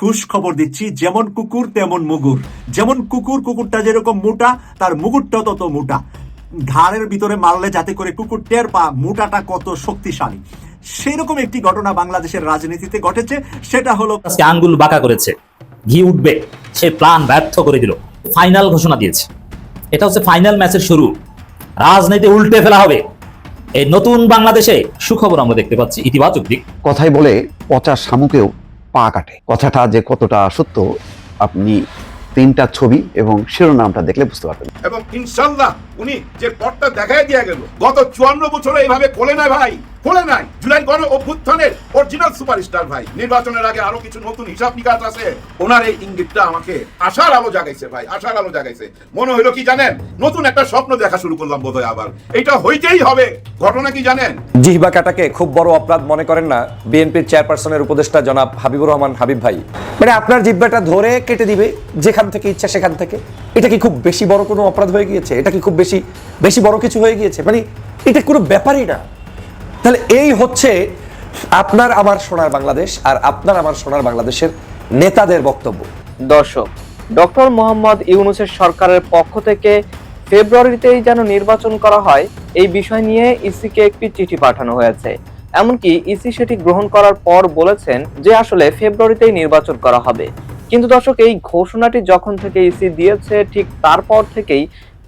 খুশ খবর দিচ্ছি যেমন কুকুর তেমন মুগুর। যেমন কুকুর কুকুরটা যেরকম মোটা তার মুগুরটাও তত মোটা। ঘাড়ের ভিতরে মারলে যাতে করে কুকুর টের পা মোটাটা কত শক্তিশালী। সেরকম একটি ঘটনা বাংলাদেশের রাজনীতিতে ঘটেছে সেটা হলো আজকে আঙ্গুল বাঁকা করেছে ঘি উঠবে সে প্ল্যান ব্যর্থ করে দিল ফাইনাল ঘোষণা দিয়েছে। এটা হচ্ছে ফাইনাল ম্যাচের শুরু। রাজনীতি উল্টে ফেলা হবে। এই নতুন বাংলাদেশে সুখবর আমরা দেখতে পাচ্ছি ইতিবাচক দিক। কথাই বলে পচা শামুকেও পা কাটে। কথাটা যে কতটা সত্য, আপনি তিনটা ছবি এবং শিরোনামটা দেখলে বুঝতে পারবেন। এবং ইনশাল্লাহ উনি যে পথটা দেখাই দিয়ে গেল, গত চুয়ান্ন বছরে এইভাবে খোলে নাই ভাই, খোলে নাই। জুলাই গণ অভ্যুত্থানের অরিজিনাল সুপারস্টার ভাই। নির্বাচনের আগে আরও কিছু নতুন হিসাব নিকাশ আছে। ওনার এই ইঙ্গিতটা আমাকে আশার আলো জাগাইছে ভাই, আশার আলো জাগাইছে। মনে হইল কি জানেন, নতুন একটা স্বপ্ন দেখা শুরু করলাম বোধহয় আবার। এটা হইতেই হবে। ঘটনা কি জানেন? জিহবা কাটাকে খুব বড় অপরাধ মনে করেন না বিএনপির চেয়ারপারসনের উপদেষ্টা জনাব হাবিবুর রহমান হাবিব ভাই। মানে আপনার জিহ্বাটা ধরে কেটে দিবে যেখান থেকে ইচ্ছা সেখান থেকে। এটা কি খুব বেশি বড় কোনো অপরাধ হয়ে গিয়েছে? এটা কি খুব বেশি বেশি বড় কিছু হয়ে গিয়েছে? মানে এটা কোনো ব্যাপারই না। তাহলে এই হচ্ছে আপনার আমার সোনার বাংলাদেশ আর আপনার আমার সোনার বাংলাদেশের নেতাদের বক্তব্য। দর্শক, ডক্টর মোহাম্মদ ইউনুসের সরকারের পক্ষ থেকে ফেব্রুয়ারিতেই যেন নির্বাচন করা হয়, এই বিষয় নিয়ে ইসিকে একটি চিঠি পাঠানো হয়েছে। এমনকি ইসি সেটি গ্রহণ করার পর বলেছেন যে আসলে ফেব্রুয়ারিতেই নির্বাচন করা হবে। কিন্তু দর্শক, এই ঘোষণাটি যখন থেকে ইসি দিয়েছে, ঠিক তারপর থেকেই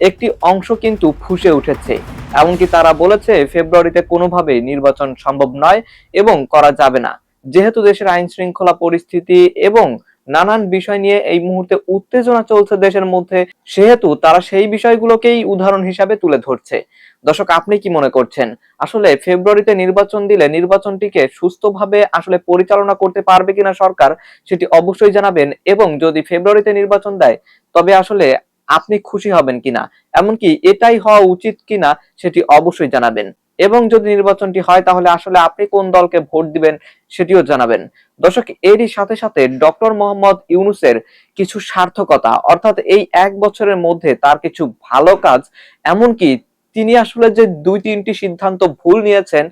একটি অংশ কিন্তু ফুসে উঠেছে। এমনকি তারা বলেছে, ফেব্রুয়ারিতে কোনোভাবেই নির্বাচন সম্ভব নয় এবং করা যাবে না। যেহেতু দেশের আইন শৃঙ্খলা পরিস্থিতি এবং নানান বিষয় নিয়ে এই মুহূর্তে উত্তেজনা চলছে দেশের মধ্যে, সেহেতু তারা সেই বিষয়গুলোকেই উদাহরণ হিসাবে তুলে ধরছে। দর্শক, আপনি কি মনে করছেন? আসলে ফেব্রুয়ারিতে নির্বাচন দিলে নির্বাচনটিকে সুস্থভাবে আসলে পরিচালনা করতে পারবে কিনা সরকার, সেটি অবশ্যই জানাবেন এবং যদি ফেব্রুয়ারিতে নির্বাচন দেয়, তবে আসলে আপনি খুশি হবেন কিনা, এমনকি এটাই হওয়া উচিত কিনা সেটি অবশ্যই জানাবেন। এবং যদি নির্বাচনটি হয়, তাহলে আসলে আপনি কোন দলকে ভোট দিবেন সেটিও জানাবেন। দর্শক, এরই সাথে সাথে ডক্টর মোহাম্মদ ইউনুসের কিছু সার্থকতা, অর্থাৎ এই এক বছরের মধ্যে তার কিছু ভালো কাজ, এমনকি তিনি আসলে যে দুই তিনটি সিদ্ধান্ত ভুল নিয়েছেন,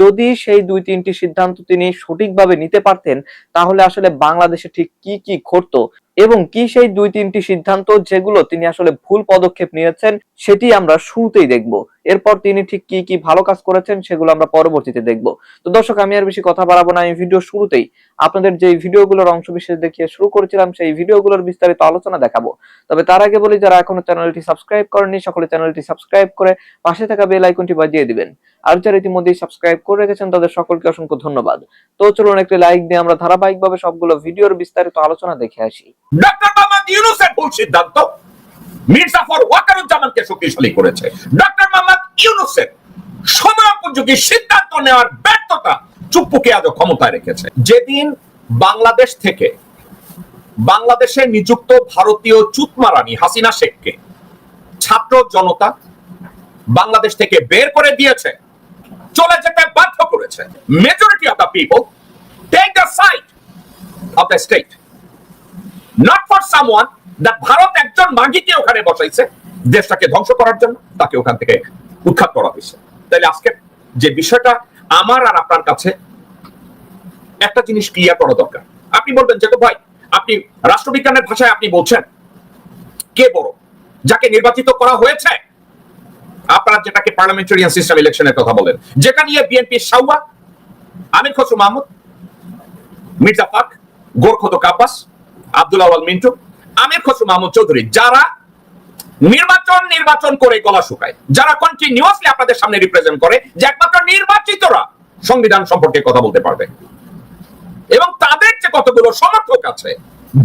যদি সেই দুই তিনটি সিদ্ধান্ত তিনি সঠিকভাবে নিতে পারতেন, তাহলে আসলে বাংলাদেশে ঠিক কি কি ঘটতো এবং কি সেই দুই তিনটি সিদ্ধান্ত যেগুলো তিনি আসলে ভুল পদক্ষেপ নিয়েছেন, সেটি আমরা শুরুতেই দেখব। এরপর তিনি ঠিক কি কি ভালো কাজ করেছেন সেগুলো আমরা পরবর্তীতে দেখব। তো দর্শক, আমি আর বেশি কথা বাড়াবো না আমি ভিডিও শুরুতেই আপনাদের যে ভিডিওগুলোর অংশ বিশেষ দেখিয়ে শুরু করেছিলাম, সেই ভিডিওগুলোর বিস্তারিত আলোচনা দেখাবো। তবে তার আগে বলি, যারা এখনও চ্যানেলটি সাবস্ক্রাইব করেননি, সকলে চ্যানেলটি সাবস্ক্রাইব করে পাশে থাকা বেল আইকনটি বাজিয়ে দিবেন। আর যারা ইতিমধ্যেই সাবস্ক্রাইব করে রেখেছেন, তাদের সকলকে অসংখ্য ধন্যবাদ। তো চলুন, একটি লাইক দিয়ে আমরা ধারাবাহিকভাবে সবগুলো ভিডিওর বিস্তারিত আলোচনা দেখে আসি। ভুল সিদ্ধান্ত। মির্জা ফর ওয়াকারুজ্জামানকে শক্তিশালী করেছে। ডক্টর মোহাম্মদ ইউনুসের সময়োপযোগী সিদ্ধান্ত নেওয়ার ব্যর্থতা চুপ্পুকে আজও ক্ষমতায় রেখেছে। যেদিন বাংলাদেশ থেকে বাংলাদেশে নিযুক্ত ভারতীয় হাসিনা শেখকে ছাত্র জনতা বাংলাদেশ থেকে বের করে দিয়েছে, চলে যেতে বাধ্য করেছে। Majority of the people take the side of the state not for someone Bharat একজন মাগিকে ওখানে বসাইছে, দেশটাকে ধ্বংস করার জন্য, তাকে ওখান থেকে উৎখাত করা হয়েছে। তাইলে আজকে যে বিষয়টা আমার আর আপনার কাছে, একটা জিনিস ক্লিয়ার করা দরকার। আপনি বলবেন যে তো ভাই, আপনি রাষ্ট্রবিজ্ঞানের ভাষায় আপনি বলছেন, কে বড়? যাকে নির্বাচিত করা হয়েছে? আপনারা যেটাকে পার্লামেন্টারিয়ান সিস্টেম ইলেকশনের কথা বলেন। যেটা নিয়ে বিএনপি সাউয়া আমির খসরু মাহমুদ, মির্জা পাক গোরখত কাব্বাস, আব্দুল আওয়াল মিন্টু আমির খসরু মাহমুদ চৌধুরী, যারা নির্বাচন নির্বাচন করে গলা শুকায়, যারা কন্টিনিউয়াসলি আপনাদের সামনে রিপ্রেজেন্ট করে যে একমাত্র নির্বাচিতরা সংবিধান সম্পর্কে কথা বলতে পারবে। এবং তাদের যে কতগুলো সমর্থক আছে,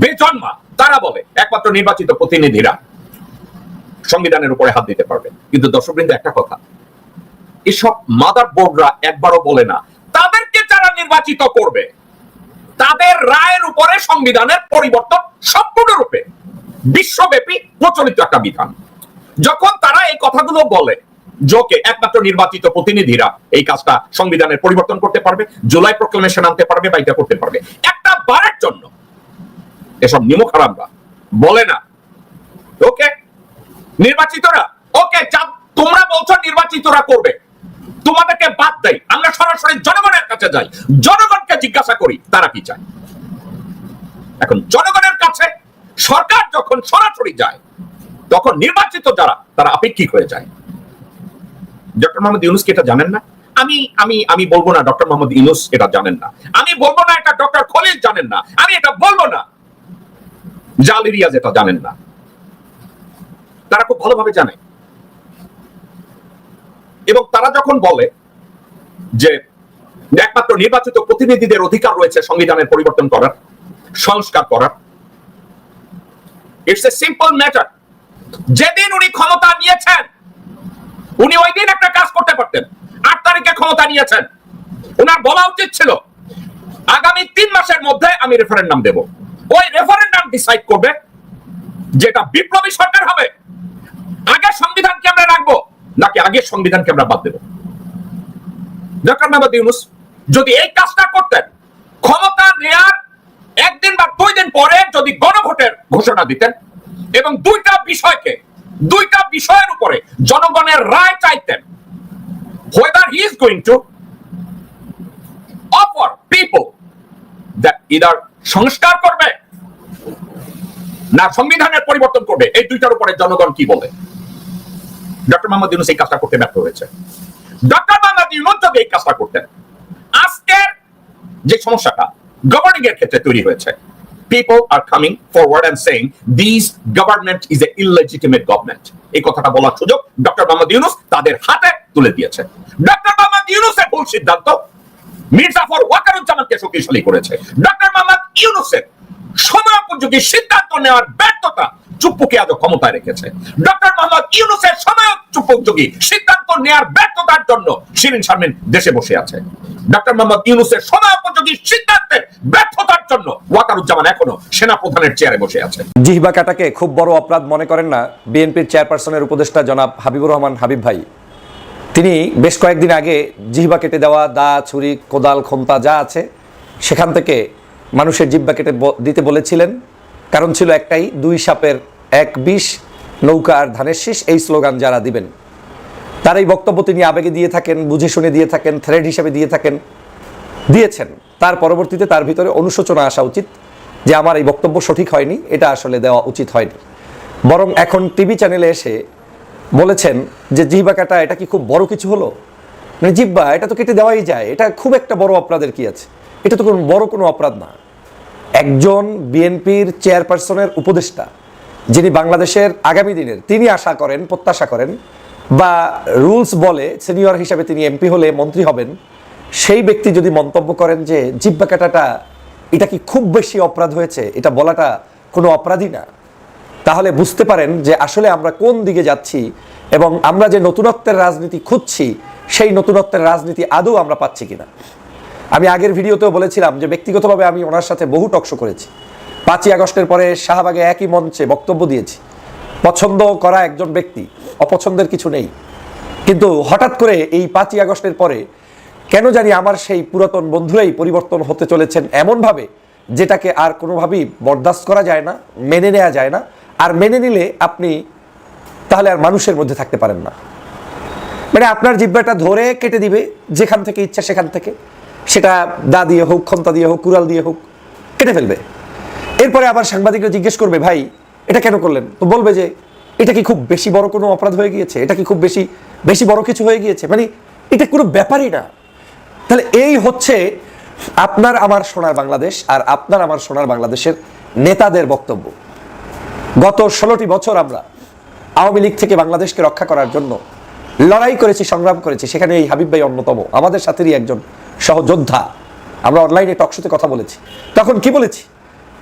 বেজন্মা, তারা বলে, একমাত্র নির্বাচিত প্রতিনিধিরা সংবিধানের উপরে হাত দিতে পারবে। কিন্তু দর্শকবৃন্দ, একটা কথা, এসব মাদার বোর্ডরা একবারও বলে না, তাদেরকে যারা নির্বাচিত করবে তাদের রায়ের উপরে সংবিধানের পরিবর্তন সম্পূর্ণরূপে বিশ্বব্যাপী প্রচলিত একটা বিধান। যখন তারা এই কথাগুলো বলে যোকে একমাত্র নির্বাচিত প্রতিনিধিরা এই কাজটা সংবিধানের পরিবর্তন করতে পারবে, জুলাই প্রক্লেমেশন আনতে পারবে বা এটা করতে পারবে। একটা বারের জন্য এসব নিমক হারামরা বলে না, ওকে? নির্বাচিতরা, ওকে তোমরা বলছো নির্বাচিতরা করবে। তোমাদেরকে বাদ দেয় আমরা সরাসরি জনগণের কাছে যাই। জনগণকে জিজ্ঞাসা করি, তারা কি চায়? এখন জনগণের কাছে সরকার যখন সরাসরি যায়, তখন নির্বাচিত যারা, তারা আপেক্ষিক হয়ে যায়। ডক্টর মোহাম্মদ ইউনুস এটা জানেন না? আমি আমি আমি বলব না ডক্টর মোহাম্মদ ইউনুস এটা জানেন না। আমি বলব না এটা ডক্টর খলিল জানেন না। আমি এটা বলব না। জাল রিয়াজ এটা জানেন না। তারা খুব ভালোভাবে জানে। এবং তারা যখন বলে যে একমাত্র নির্বাচিত প্রতিনিধিদের অধিকার রয়েছে সংবিধানের পরিবর্তন করার, সংস্কার করার ইটস এ সিম্পল ম্যাটার যেদিন উনি ক্ষমতা নিয়েছেন, উনি ওই দিন একটা কাজ করতে পারতেন। আট তারিখে ক্ষমতা নিয়েছেন। ওনার বলা উচিত ছিল, আগামী তিন মাসের মধ্যে আমি রেফারেন্ডাম দেব। ওই রেফারেন্ডাম ডিসাইড করবে যেটা বিপ্লবী সরকার হবে। আগে সংবিধানকে আমরা রাখব। নাকি আগে সংবিধানকে আমরা বাদ দেবো? ডক্টর ইউনুস, যদি এই কাজটা করতেন, ক্ষমতা নেয়ার একদিন বা দুই দিন পরে যদি গণভোটের ঘোষণা দিতেন এবং দুইটা বিষয়কে, দুইটা বিষয়ের উপরে জনগণের রায় চাইতেন, whether he is going to offer people that either সংস্কার করবে না সংবিধানের পরিবর্তন করবে, এই দুইটার উপরে জনগণ কি বলে? ডক্টর মোহাম্মদ ইউনুস এই কাজটা করতে ব্যর্থ হয়েছে। ডক্টর মোহাম্মদ ইউনুস যদি এই কাজটা করতেন, আজকের যে সমস্যাটা গভর্নিং এর ক্ষেত্রে তৈরি হয়েছে। People are coming forward and saying, this government is a illegitimate government. এই কথাটা বলার সুযোগ ডক্টর মোহাম্মদ ইউনুস তাদের হাতে তুলে দিয়েছে। ডক্টর মোহাম্মদ ইউনুসের ভুল সিদ্ধান্ত মির্জাফর ওয়াকারুজ্জামানকে শক্তিশালী করেছে। ডক্টর মোহাম্মদ ইউনুসের সময়োপযোগী সিদ্ধান্ত নেওয়ার চুপ্পুকে আজও ক্ষমতায় রেখেছে। ডক্টর মোহাম্মদ ইউনুসের সময়োপযোগী সিদ্ধান্ত নেওয়ার ব্যর্থতার জন্য শিরিন শারমিন দেশে বসে আছে। ডক্টর মোহাম্মদ ইউনুসের সময়োপযোগী সিদ্ধান্তের ব্যর্থতার জন্য ওয়াকারুজ্জামান এখনও সেনা প্রধানের চেয়ারে বসে আছে। জিহবা কাটাকে খুব বড় অপরাধ মনে করেন না বিএনপির চেয়ারপারসনের উপদেষ্টা জনাব হাবিবুর রহমান হাবিব ভাই। তিনি বেশ কয়েকদিন আগে জিহবা কেটে দেওয়া দা, ছুরি, কোদাল খোমতা যা আছে, সেখান থেকে মানুষের জিহ্বা কেটে দিতে বলেছিলেন। কারণ ছিল একটাই, দুই সাপের এক বিষ, নৌকা আর ধানের শীষ, এই স্লোগান যারা দিবেন। তার এই বক্তব্য তিনি আবেগে দিয়ে থাকেন, বুঝে শুনে দিয়ে থাকেন থ্রেড হিসাবে দিয়ে থাকেন, দিয়েছেন। তার পরবর্তীতে তার ভিতরে অনুশোচনা আসা উচিত যে আমার এই বক্তব্য সঠিক হয়নি, এটা আসলে দেওয়া উচিত হয়নি। বরং এখন টিভি চ্যানেলে এসে বলেছেন যে জিহ্বা কাটা, এটা কি খুব বড় কিছু হলো? মানে জিহ্বা এটা তো কেটে দেওয়াই যায়, এটা খুব একটা বড় অপরাধের কি আছে? এটা তো কোনো বড় কোনো অপরাধ না। একজন বিএনপির চেয়ারপারসনের উপদেষ্টা যিনি বাংলাদেশের আগামী দিনের, তিনি আশা করেন, প্রত্যাশা করেন, বা রুলস বলে সিনিয়র হিসাবে তিনি এমপি হলে মন্ত্রী হবেন, সেই ব্যক্তি যদি মন্তব্য করেন যে, জিব্বা কাটাটা, এটা কি খুব বেশি অপরাধ হয়েছে? এটা বলাটা কোনো অপরাধী না। তাহলে বুঝতে পারেন যে, আসলে আমরা কোন দিকে যাচ্ছি এবং আমরা যে নতুনত্বের রাজনীতি খুঁজছি, সেই নতুনত্বের রাজনীতি আদৌ আমরা পাচ্ছি কিনা। আমি আগের ভিডিওতেও বলেছিলাম যে, ব্যক্তিগতভাবে আমি ওনার সাথে বহু টকশো করেছি। পাঁচই আগস্টের পরে শাহবাগে একই মঞ্চে বক্তব্য দিয়েছি। পছন্দ করা একজন ব্যক্তি, অপছন্দের কিছু নেই। কিন্তু হঠাৎ করে এই পাঁচই আগস্টের পরে কেন জানি আমার সেই পুরাতন বন্ধুরাই পরিবর্তন হতে চলেছেন এমনভাবে, যেটাকে আর কোনোভাবেই বরদাস্ত করা যায় না, মেনে নেওয়া যায় না। আর মেনে নিলে আপনি তাহলে আর মানুষের মধ্যে থাকতে পারেন না। মানে আপনার জিব্বাটা ধরে কেটে দিবে, যেখান থেকে ইচ্ছা সেখান থেকে। সেটা দা দিয়ে হোক খন্তা দিয়ে হোক, কুড়াল দিয়ে হোক, কেটে ফেলবে। এরপরে আবার সাংবাদিকরা জিজ্ঞেস করবে, ভাই, এটা কেন করলেন? তো বলবে যে, এটা কি খুব বেশি বড় কোনো অপরাধ হয়ে গিয়েছে? এটা কি খুব বেশি বেশি বড় কিছু হয়ে গিয়েছে? মানে এটা কোনো ব্যাপারই না। তাহলে এই হচ্ছে আপনার আমার সোনার বাংলাদেশ আর আপনার আমার সোনার বাংলাদেশের নেতাদের বক্তব্য। গত ষোলোটি বছর আমরা আওয়ামী লীগ থেকে বাংলাদেশকে রক্ষা করার জন্য লড়াই করেছি, সংগ্রাম করেছি। সেখানে এই হাবিব ভাই অন্যতম, আমাদের সাথেরই একজন সহযোদ্ধা। আমরা অনলাইনে টকশোতে কথা বলেছি। তখন কি বলেছি?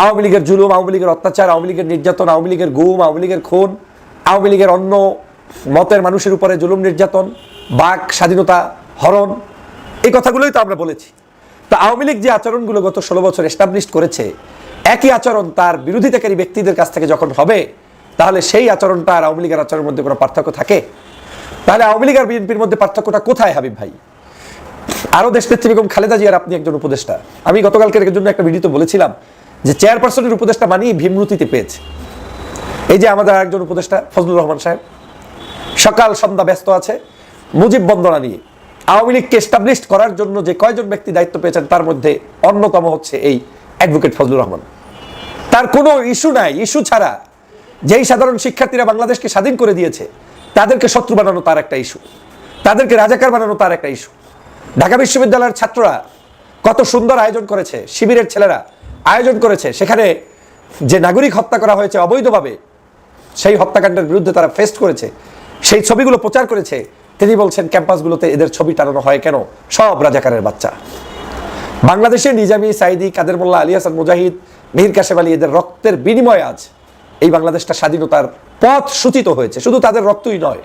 আওয়ামী লীগের জুলুম, আওয়ামী লীগের অত্যাচার, আওয়ামী লীগের নির্যাতন, আওয়ামী লীগের গুম, আওয়ামী লীগের খুন, আওয়ামী লীগের অন্য মতের মানুষের উপরে জুলুম, নির্যাতন, বাক, স্বাধীনতা, হরণ, এই কথাগুলোই তো আমরা বলেছি। তা আওয়ামী লীগ যে আচরণগুলো গত ষোলো বছর এস্টাবলিশ করেছে, একই আচরণ তার বিরোধিতাকারী ব্যক্তিদের কাছ থেকে যখন হবে, তাহলে সেই আচরণটা আর আওয়ামী লীগের আচরণের মধ্যে কোনো পার্থক্য থাকে? তাহলে আওয়ামী লীগ আর বিএনপির মধ্যে পার্থক্যটা কোথায়, হাবিব ভাই? আরও দেশনেত্রী বেগম খালেদা জিয়ার আপনি একজন উপদেষ্টা। আমি গতকালকের জন্য একটা ভিডিওতে বলেছিলাম যে চেয়ারপারসনের উপদেষ্টা মানেই ভীমরুতিতে পেয়েছে। এই যে আমাদের একজন উপদেষ্টা, ফজলুর রহমান সাহেব, সকাল সন্ধ্যা ব্যস্ত আছে, মুজিব বন্দনা নিয়ে। আওয়ামী লীগকে এস্টাবলিশ করার জন্য যে কয়জন ব্যক্তি দায়িত্ব পেয়েছেন, তার মধ্যে অন্যতম হচ্ছে এই অ্যাডভোকেট ফজলুর রহমান। তার কোনো ইস্যু নাই ইস্যু ছাড়া যেই সাধারণ শিক্ষার্থীরা বাংলাদেশকে স্বাধীন করে দিয়েছে, তাদেরকে শত্রু বানানো তার একটা ইস্যু তাদেরকে রাজাকার বানানো তার একটা ইস্যু ঢাকা বিশ্ববিদ্যালয়ের ছাত্ররা কত সুন্দর আয়োজন করেছে, শিবিরের ছেলেরা আয়োজন করেছে, সেখানে যে নাগরিক হত্যা করা হয়েছে অবৈধভাবে, সেই হত্যাকাণ্ডের বিরুদ্ধে তারা ফেস্ট করেছে, সেই ছবিগুলো প্রচার করেছে, তিনি বলছেন ক্যাম্পাসগুলোতে এদের ছবি টানানো হয় কেন? সব রাজাকারের বাচ্চা। বাংলাদেশের নিজামী সাইদি কাদের মোল্লা, আলী হাসান মুজাহিদ মিহির কাশেম আলী এদের রক্তের বিনিময়ে আজ এই বাংলাদেশটা স্বাধীনতার পথ সূচিত হয়েছে। শুধু তাদের রক্তই নয়,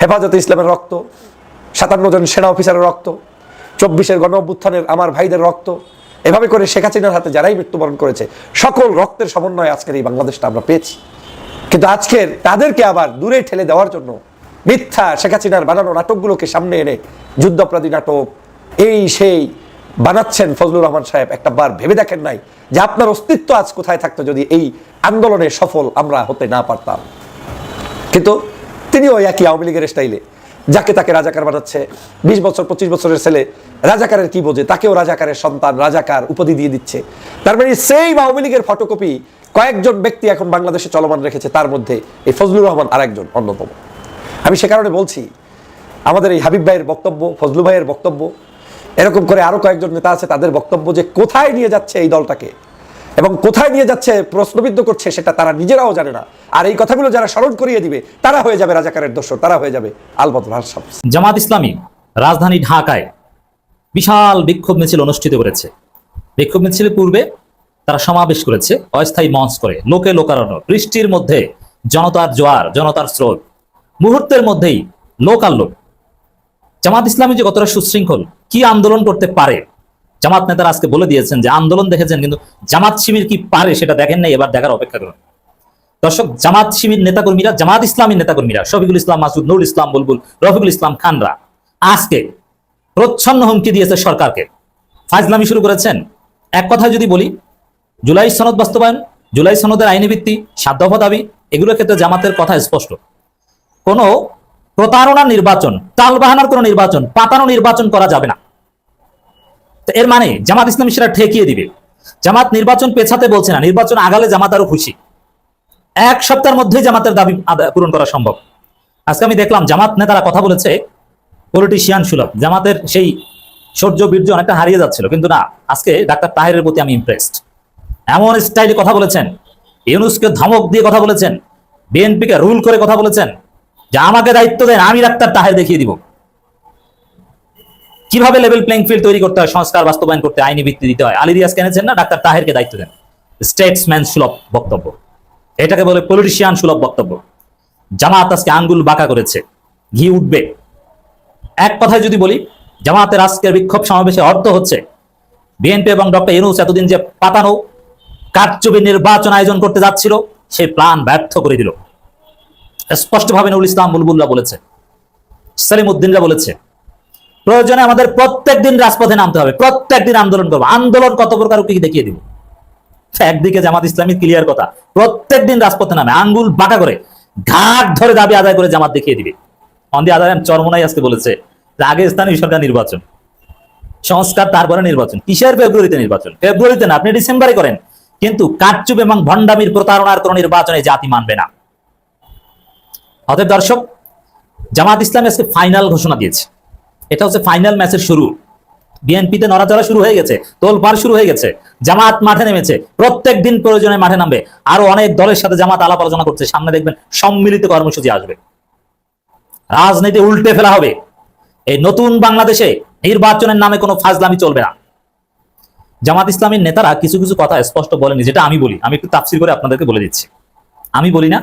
হেফাজতে ইসলামের রক্ত, সাতান্ন জন সেনা অফিসারের রক্ত, চব্বিশের গণ আমার ভাইদের রক্ত এভাবে করে শেখ হাসিনার হাতে যারাই মৃত্যুবরণ করেছে, সকল রক্তের সমন্বয়ে আজকের এই বাংলাদেশটা আমরা পেয়েছি। কিন্তু আজকের তাদেরকে আবার দূরে ঠেলে দেওয়ার জন্য মিথ্যা শেখ হাসিনার বানানো নাটকগুলোকে সামনে এনে যুদ্ধাপরাধী নাটক, এই সেই বানাচ্ছেন ফজলুর রহমান সাহেব। একটা বার ভেবে দেখেন নাই যে আপনার অস্তিত্ব আজ কোথায় থাকতো যদি এই আন্দোলনে সফল আমরা হতে না পারতাম। কিন্তু তিনি ওই একই আওয়ামী লীগের স্টাইলে যাকে তাকে রাজাকার বানাচ্ছে। বিশ বছর, পঁচিশ বছরের ছেলে রাজাকারের কি বোঝে? তাকেও রাজাকারের সন্তান, রাজাকার উপাধি দিয়ে দিচ্ছে। তার মানে সেই আওয়ামী লীগের ফটোকপি কয়েকজন ব্যক্তি এখন বাংলাদেশে চলমান রেখেছে। তার মধ্যে এই ফজলুর রহমান আরেকজন, অন্যতম। আমি সে কারণে বলছি, আমাদের এই হাবিব ভাইয়ের বক্তব্য, ফজলু ভাইয়ের বক্তব্য, এরকম করে আরও কয়েকজন নেতা আছে তাদের বক্তব্য যে কোথায় নিয়ে যাচ্ছে এই দলটাকে এবং কোথায় নিয়ে যাচ্ছে, প্রশ্নবিদ্ধ করছে, সেটা তারা নিজেরাও জানে না। আর এই কথাগুলো যারা স্মরণ করিয়ে দিবে, তারা হয়ে যাবে রাজাকারের দোষর, তারা হয়ে যাবে আলবত ভারসাব জামাত ইসলামী রাজধানী ঢাকায় বিশাল বিক্ষোভ মিছিল অনুষ্ঠিত করেছে। বিক্ষোভ মিছিলের পূর্বে তারা সমাবেশ করেছে অস্থায়ী মঞ্চ করে, লোকে লোকারণ্য, বৃষ্টির মধ্যে জনতার জোয়ার, জনতার স্রোত, মুহূর্তের মধ্যেই লোক আর লোক। জামাত ইসলামী যে কতটা সুশৃঙ্খল, কি আন্দোলন করতে পারে জামাত নেতারা আজকে বলে দিয়েছেন যে আন্দোলন দেখেছেন, কিন্তু জামাত শিবির কি পারে সেটা দেখেন নাই, এবার দেখার অপেক্ষা করুন। দর্শক, জামাত শিবির নেতাকর্মীরা, জামাত ইসলামী নেতাকর্মীরা, শফিকুল ইসলাম, মাসুদ, নুরুল ইসলাম, বুলবুল, রফিকুল ইসলাম খানরা, আজকে প্রচ্ছন্ন হুমকি দিয়েছে সরকারকে। ফাজলামি শুরু করেছেন। এক কথায় যদি বলি, জুলাই সনদ বাস্তবায়ন, জুলাই সনদের আইনি ভিত্তি, সাত দাবি, এগুলোর ক্ষেত্রে জামাতের কথা স্পষ্ট। কোনো প্রতারণা নির্বাচন, টালবাহানার কোনো নির্বাচন, পাতানো নির্বাচন করা যাবে না। তো এর মানে জামাত ইসলামী সেটা ঠেকিয়ে দিবে। জামাত নির্বাচন পেছাতে বলছে না, নির্বাচন আগালে জামাত আরও খুশি। এক সপ্তাহের মধ্যেই জামাতের দাবি পূরণ করা সম্ভব। আজকে আমি দেখলাম জামাত নেতারা কথা বলেছে পলিটিশিয়ান সুলভ, জামাতের সেই সৌর্য বীর্য অনেকটা হারিয়ে যাচ্ছিল, কিন্তু না, আজকে ডাক্তার তাহেরের প্রতি আমি ইমপ্রেসড এমন স্টাইলে কথা বলেছেন, ইউনুসকে ধমক দিয়ে কথা বলেছেন, বিএনপিকে রুল করে কথা বলেছেন, যে আমাকে দায়িত্ব দেন, আমি ডাক্তার তাহের দেখিয়ে দিব। কীভাবে লেভেল প্লেইং ফিল্ড তৈরি করতে হয়, সংস্কার বাস্তবায়ন করতে আইনি ভিত্তি দিতে হয়? আলী রিয়াজ কেনেছেন না? ডাক্তার তাহেরকে দায়িত্ব দেন। স্টেটসম্যান সুলভ বক্তব্য। এটাকে বলে পলিটিশিয়ান সুলভ বক্তব্য। জামাত আজকে আঙ্গুল বাঁকা করেছে, ঘি উঠবে। এক কথায় যদি বলি, জামাতের আজকের বিক্ষোভ সমাবেশে অর্থ হচ্ছে বিএনপি এবং ডক্টর ইউনুস এতদিন যে পাতানো কারচুপি নির্বাচন আয়োজন করতে যাচ্ছিল সেই প্ল্যান ব্যর্থ করে দিল। স্পষ্টভাবে নুরুল ইসলাম বুলবুল্লাহ বলেছে, সালিম উদ্দিনরা বলেছে প্রয়োজনে আমাদের প্রত্যেক দিন রাজপথে নামতে হবে প্রত্যেক দিন আন্দোলন করব। আন্দোলন কত প্রকার কি দেখিয়ে দিব? একদিকে জামাত ইসলামী ক্লিয়ার কথা প্রত্যেক দিন রাজপথে নামে, আঙ্গুল বাঁকা করে, ঘাট ধরে দাবি আদায় করে জামাত দেখিয়ে দিবে। অন্দি আদায় চরমনাই আজকে বলেছে আগে স্থানীয় সরকার নির্বাচন, সংস্কার তারপরে নির্বাচন, কিসের ফেব্রুয়ারিতে নির্বাচন? ফেব্রুয়ারিতে না, আপনি ডিসেম্বরে করেন, কিন্তু কারচুপ এবং ভণ্ডামির প্রতারণার কোন নির্বাচনে জাতি মানবে না। অতএব দর্শক, জামাত ইসলাম আজকে ফাইনাল ঘোষণা দিয়েছে। এটা হচ্ছে ফাইনাল ম্যাচের শুরু। বিএনপিতে নড়াচড়া শুরু হয়ে গেছে, তোলপাড় শুরু হয়ে গেছে, জামাত মাঠে নেমেছে, প্রত্যেক দিন প্রয়োজনে মাঠে নামবে, আরও অনেক দলের সাথে জামাত আলাপ আলোচনা করছে, সামনে দেখবেন সম্মিলিত কর্মসূচি আসবে। রাজনীতি উল্টে ফেলা হবে, এই নতুন বাংলাদেশে নির্বাচনের নামে কোনো ফাজলামি চলবে না। জামাত ইসলামের নেতারা কিছু কিছু কথা স্পষ্ট বলেনি, যেটা আমি বলি, আমি একটু তাফসির করে আপনাদেরকে বলে দিচ্ছি। আমি বলি না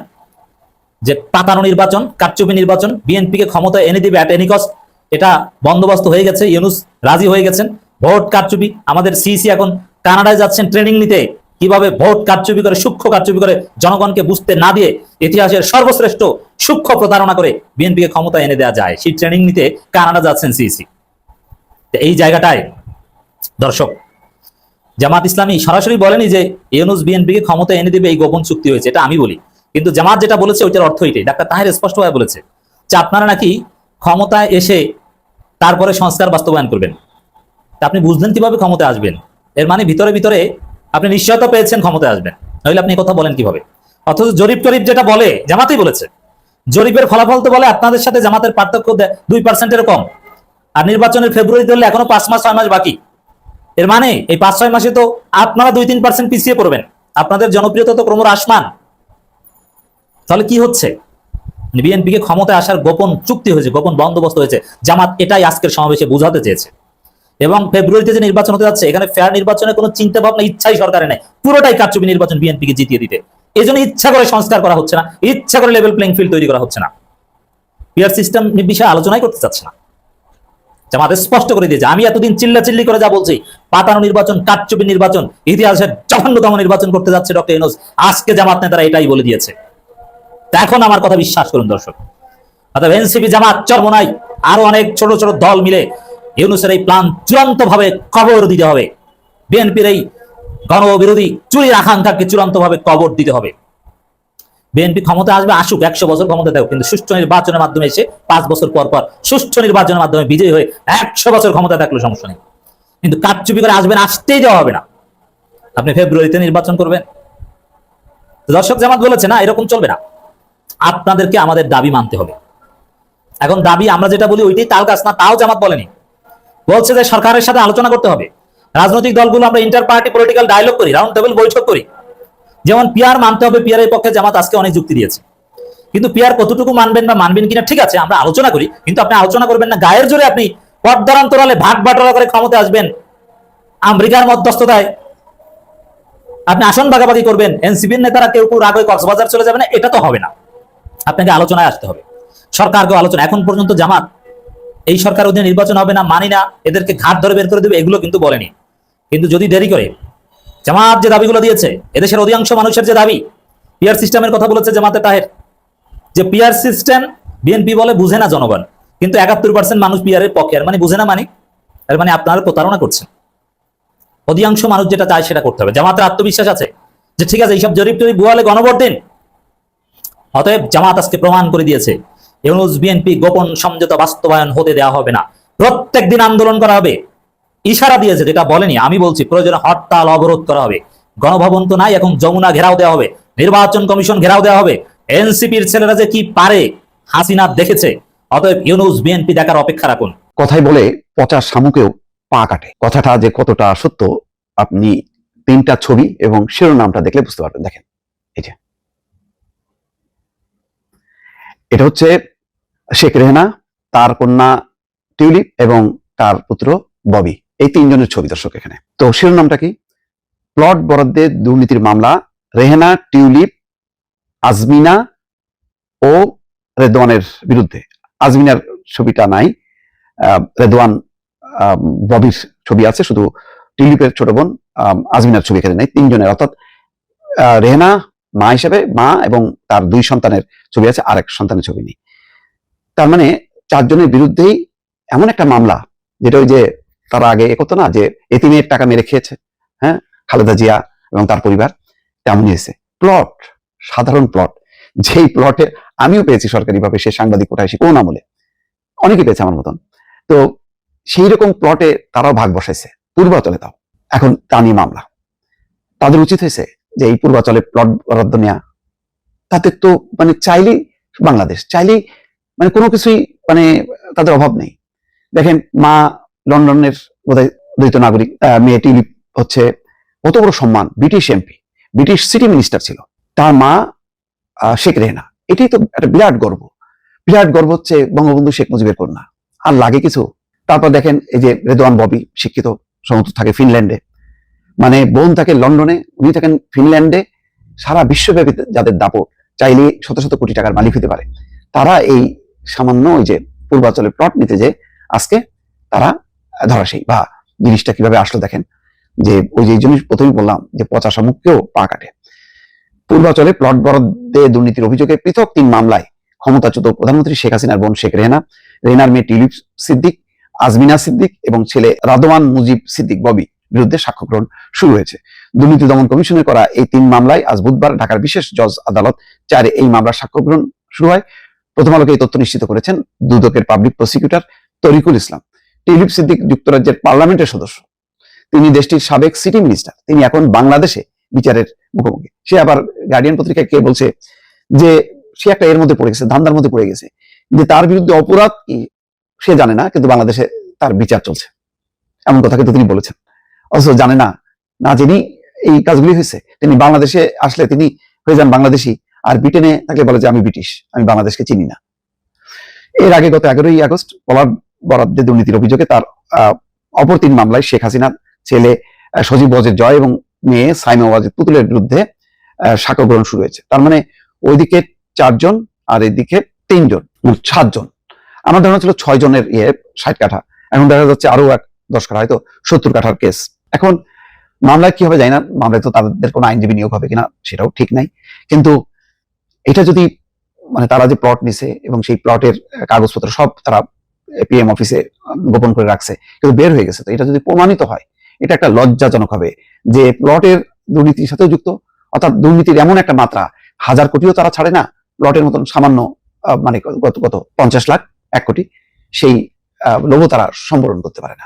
যে পাতানো নির্বাচন, কারচুপি নির্বাচন বিএনপিকে ক্ষমতা এনে দিবে অ্যাট এনি কস্ট এটা বন্দোবস্ত হয়ে গেছে, ইউনুস রাজি হয়ে গেছেন। ভোট কারচুপি, আমাদের সিসি এখন কানাডায় যাচ্ছেন ট্রেনিং নিতে। কীভাবে ভোট কারচুপি করে, সূক্ষ্ম কারচুপি করে জনগণকে বুঝতে না দিয়ে ইতিহাসের সর্বশ্রেষ্ঠ সূক্ষ্ম প্রতারণা করে বিএনপিকে ক্ষমতা এনে দেওয়া যায়, সেই ট্রেনিং নিতে কানাডা যাচ্ছেন সিসি এই জায়গাটায় দর্শক, জামাত ইসলামী সরাসরি বলেনি যে ইউনুস বিএনপিকে ক্ষমতা এনে দেবে এই গোপন চুক্তি হয়েছে, এটা আমি বলি। কিন্তু জামাত যেটা বলেছে, ওইটার অর্থ এটাই। ডাক্তার তাহের স্পষ্টভাবে বলেছে যে আপনারা নাকি ক্ষমতায় এসে তারপরে সংস্কার বাস্তবায়ন করবেন। তা আপনি বুঝলেন কীভাবে ক্ষমতায় আসবেন? এর মানে ভিতরে ভিতরে আপনি নিশ্চয়তা পেয়েছেন ক্ষমতায় আসবেন। নইলে আপনি কথা বলেন কীভাবে? অথচ জরিপ টরিপ যেটা বলে, জামাতেই বলেছে। জরিপের ফলাফল তো বলে আপনাদের সাথে জামাতের পার্থক্য দুই পার্সেন্টের কম। আর নির্বাচনের ফেব্রুয়ারি হলে এখনও পাঁচ মাস, ছয় মাস বাকি। এর মানে এই পাঁচ, ছয় মাসে তো আপনারা দুই, তিন পার্সেন্ট পিছিয়ে পড়বেন। আপনাদের জনপ্রিয়তা তো ক্রমশ আসমান তাহলে কি হচ্ছে? বিএনপি কে ক্ষমতায় আসার গোপন চুক্তি হয়েছে, গোপন বন্দোবস্ত হয়েছে। জামাত এটাই আজকের সমাবেশে বোঝাতে চেয়েছে। এবং ফেব্রুয়ারিতে যে নির্বাচন হতে যাচ্ছে, এখানে ফেয়ার নির্বাচনের কোনো চিন্তা ভাবনা ইচ্ছাই সরকারের নেই। পুরোটাই কারচুপি নির্বাচন বিএনপি কে জিতিয়ে দিতে। এই জন্য ইচ্ছা করে সংস্কার করা হচ্ছে না, ইচ্ছা করে লেভেল প্লেইং ফিল্ড তৈরি করা হচ্ছে না। পিয়ার সিস্টেম বিষয়ে আলোচনাই করতে চাচ্ছে না। জামাত স্পষ্ট করে দিয়েছে, আমি এতদিন চিল্লা চিল্লি করে যা বলছি, পাতানো নির্বাচন, কারচুপি নির্বাচন, ইতিহাসের জঘন্যতম নির্বাচন করতে যাচ্ছে ডক্টর ইনোজ আজকে জামাত নেতারা এটাই বলে দিয়েছে। এখন আমার কথা বিশ্বাস করুন দর্শক। অর্থাৎ এনসিপি জামাত চরমনাই আরও অনেক ছোট ছোট দল মিলে ইউনুসের এই প্ল্যান চূড়ান্ত ভাবে কবর দিতে হবে। বিএনপির এই গণবিরোধী চুরির আকাঙ্ক্ষাকে চূড়ান্ত ভাবে কবর দিতে হবে। বিএনপি ক্ষমতা আসবে, আসুক, একশো বছর ক্ষমতা দেয় কিন্তু সুষ্ঠু নির্বাচনের মাধ্যমে এসে পাঁচ বছর পর পর সুষ্ঠু নির্বাচনের মাধ্যমে বিজয়ী হয়ে একশো বছর ক্ষমতা থাকলে সমস্যা নেই। কিন্তু কারচুপি করে আসবেন, আসতেই দেওয়া হবে না। আপনি ফেব্রুয়ারিতে নির্বাচন করবেন। দর্শক জামাত বলেছে, না, এরকম চলবে না। আপনাদেরকে আমাদের দাবি মানতে হবে। এখন দাবি আমরা যেটা বলি ওইটাই তাল গাছ না, তাও জামাত বলেনি। বলছে যে সরকারের সাথে আলোচনা করতে হবে। রাজনৈতিক দলগুলো আমরা ইন্টার পার্টি পলিটিক্যাল ডায়লগ করি রাউন্ড টেবিল বৈঠক করি। যেমন পিয়ার মানতে হবে পিয়ারের পক্ষে জামাত আজকে অনেক যুক্তি দিয়েছে। কিন্তু পিয়ার কতটুকু মানবেন বা মানবেন কিনা ঠিক আছে, আমরা আলোচনা করি, কিন্তু আপনি আলোচনা করবেন না। গায়ের জোরে আপনি পর্দারান্তরালে ভাগ বাটোয়ারা করে ক্ষমতা আসবেন। আমেরিকার মধ্যস্থতায় আপনি আসন ভাগাভাগি করবেন। এনসিপির নেতারা কেউ কেউ রাগ হয়ে কক্সবাজার চলে যাবে না, এটা তো হবে না। আপনাকে আলোচনায় আসতে হবে। সরকারকে আলোচনা। এখন পর্যন্ত জামাত এই সরকার অধীনে নির্বাচন হবে না, মানি না, এদেরকে ঘাট ধরে বের করে দেবে, এগুলো কিন্তু বলেনি। কিন্তু যদি দেরি করে, জামাত যে দাবিগুলো দিয়েছে, এদেশের অধিকাংশ মানুষের যে দাবি পিয়ার সিস্টেমের কথা বলেছে জামাতে তাহের, যে পিয়ার সিস্টেম বিএনপি বলে বুঝে না জনগণ। কিন্তু একাত্তর পার্সেন্ট মানুষ পিয়ারের পক্ষে আর মানে বুঝে না মানে এর মানে আপনারা প্রতারণা করছেন। অধিকাংশ মানুষ যেটা চায় সেটা করতে হবে। জামাতের আত্মবিশ্বাস আছে যে ঠিক আছে, এইসব জরিপ টরিপ বুয়ালে গণভোট দিন। অতএব জামাত আজকে প্রমাণ করে দিয়েছে, ইউনুস বিএনপি গোপন সমঝোতা বাস্তবায়ন হতে দেওয়া হবে না। প্রত্যেক দিন আন্দোলন করা হবে। ইশারা দিয়েছে, যেটা বলেনি, আমি বলছি, প্রয়োজনে হরতাল অবরোধ করা হবে। গণভবন তো নাই, এখন যমুনা ঘেরাও দেওয়া হবে। নির্বাচন কমিশন ঘেরাও দেওয়া হবে। এনসিপির ছেলেরা যে কি পারে, হাসিনা দেখেছে। অতএব ইউনুস বিএনপি দেখার অপেক্ষা রাখুন। কথাই বলে পচা শামুকেও পা কাটে। কথাটা যে কতটা সত্য, আপনি তিনটা ছবি এবং শিরোনামটা দেখলে বুঝতে পারবেন। দেখেন, এই যে। এটা হচ্ছে শেখ রেহনা, তার কন্যা টিউলিপ এবং তার পুত্র ববি। এই তিনজনের ছবি দর্শক এখানে। তো শিরোনামটা কি? প্লট বরাদ্দের দুর্নীতির মামলা, রেহেনা, টিউলিপ, আজমিনা ও রেদওয়ানের বিরুদ্ধে। আজমিনার ছবিটা নাই রেদওয়ান ববির ছবি আছে, শুধু টিউলিপের ছোট বোন আজমিনার ছবি এখানে নাই, তিনজনের। অর্থাৎ রেহেনা মা হিসেবে, মা এবং তার দুই সন্তানের ছবি আছে, আরেক সন্তানের ছবি নেই। তার মানে চারজনের বিরুদ্ধেই এমন একটা মামলা, যেটা ওই যে তারা আগে এ করতো না, যে এতিমের টাকা মেরে খেয়েছে হ্যাঁ? খালেদা জিয়া এবং তার পরিবার, তেমনই হয়েছে। প্লট, সাধারণ প্লট, যেই প্লটে আমিও পেয়েছি সরকারিভাবে, সে সাংবাদিক কোটায় এসে কোন আমলে অনেকে পেয়েছে আমার মতন। তো সেই রকম প্লটে তারাও ভাগ বসাইছে, পূর্বাচলে তাও। এখন তা নিয়ে মামলা। তাদের উচিত হয়েছে যে এই পূর্বাচলে প্লট বরাদ্দ নেওয়া তাতে তো মানে চাইলেই বাংলাদেশ চাইলেই মানে কোনো কিছুই মানে তাদের অভাব নেই। দেখেন মা লন্ডনের বোধহয় দ্বৈত নাগরিক আহ, মেয়ে টিউলিপ হচ্ছে কত বড় সম্মান British MP British city minister ছিল। তার মা শেখ রেহনা এটাই তো একটা বিরাট গর্ব। বিরাট গর্ব হচ্ছে বঙ্গবন্ধু শেখ মুজিবের কন্যা। আর লাগে কিছু? তারপর দেখেন এই যে রেদওয়ান ববি শিক্ষিত সমস্ত থাকে ফিনল্যান্ডে। মানে বোন থাকে লন্ডনে, উনি থাকেন ফিনল্যান্ডে, সারা বিশ্বব্যাপী যাদের দাপট, চাইলে শত শত কোটি টাকার মালিক হতে পারে। তারা এই সামান্য ওই যে পূর্বাচলে প্লট নিতে যে আজকে তারা ধরাশায়ী বা জিনিসটা কীভাবে আসলো দেখেন, যে ওই যে জিনিস প্রথমেই বললাম, যে পচা শামুককেও পা কাটে। পূর্বাচলে প্লট বরাদ্দে দুর্নীতির অভিযোগে পৃথক তিন মামলায় ক্ষমতাচ্যুত প্রধানমন্ত্রী শেখ হাসিনার বোন শেখ রেহনা, রেহনার মেয়ে টিলিপ সিদ্দিক, আজমিনা সিদ্দিক এবং ছেলে রাদওয়ান মুজিব সিদ্দিক, ববি। বিরুদ্ধে সাক্ষ্য গ্রহণ শুরু হয়েছে। দুর্নীতি দমন কমিশনের করা এই তিন মামলায় আজ বুধবার ঢাকার বিশেষ জজ আদালত চারে এই মামলার সাক্ষ্য গ্রহণ শুরু হয়। প্রথম আলোকে এই তথ্য নিশ্চিত করেছেন দুদকের public prosecutor Tarikul Islam. Tulip Siddiq যুক্তরাজ্যের পার্লামেন্টের সদস্য। তিনি দেশটির সাবেক সিটি মিনিস্টার। তিনি এখন বাংলাদেশে বিচারের মুখোমুখি। সে আবার গার্ডিয়ান পত্রিকায় কে বলছে যে সে একটা এর মধ্যে পড়ে গেছে, ধান্দার মধ্যে পড়ে গেছে। যে তার বিরুদ্ধে অপরাধ কি সে জানে না, কিন্তু বাংলাদেশে তার বিচার চলছে। এমন কথা কিন্তু তিনি বলেছেন। অথচ জানে না না যিনি এই কাজগুলি হয়েছে, তিনি বাংলাদেশে আসলে তিনি হয়ে যান বাংলাদেশি, আর ব্রিটেনে থাকলে বলে যে আমি ব্রিটিশ, আমি বাংলাদেশকে চিনি না। এর আগে গত এগারোই আগস্ট পলার বরাদ্দে দুর্নীতির অভিযোগে তার অপর তিন মামলায় শেখ হাসিনার ছেলে সজীব ওয়াজেদ জয় এবং মেয়ে সাইমা ওয়াজেদ পুতুলের বিরুদ্ধে সাক্ষ্য গ্রহণ শুরু হয়েছে। তার মানে ওইদিকে চারজন আর এদিকে তিনজন সাতজন। আমার ধারণা ছিল ছয় জনের ইয়ে ষাট কাঠা। এখন দেখা যাচ্ছে আরও এক দশ কাঠা, হয়তো সত্তর কাঠার কেস। এখন মামলায় কি হবে জানি না মামলায় তো তাদের কোনো আইনজীবী নিয়োগ হবে কিনা সেটাও ঠিক নাই। কিন্তু এটা যদি মানে তারা যে প্লট নিছে এবং সেই প্লটের কাগজপত্র সব তারা পিএম অফিসে গোপন করে রাখছে, কিন্তু বের হয়ে গেছে তো, এটা যদি প্রমাণিত হয়, এটা একটা লজ্জাজনক হবে যে প্লটের দুর্নীতির সাথেও যুক্ত, অর্থাৎ দুর্নীতির এমন একটা মাত্রা, হাজার কোটিও তারা ছাড়ে না প্লটের মতন সামান্য মানে কত কত পঞ্চাশ লাখ, এক কোটি, সেই লোভও তারা সম্বরণ করতে পারে না।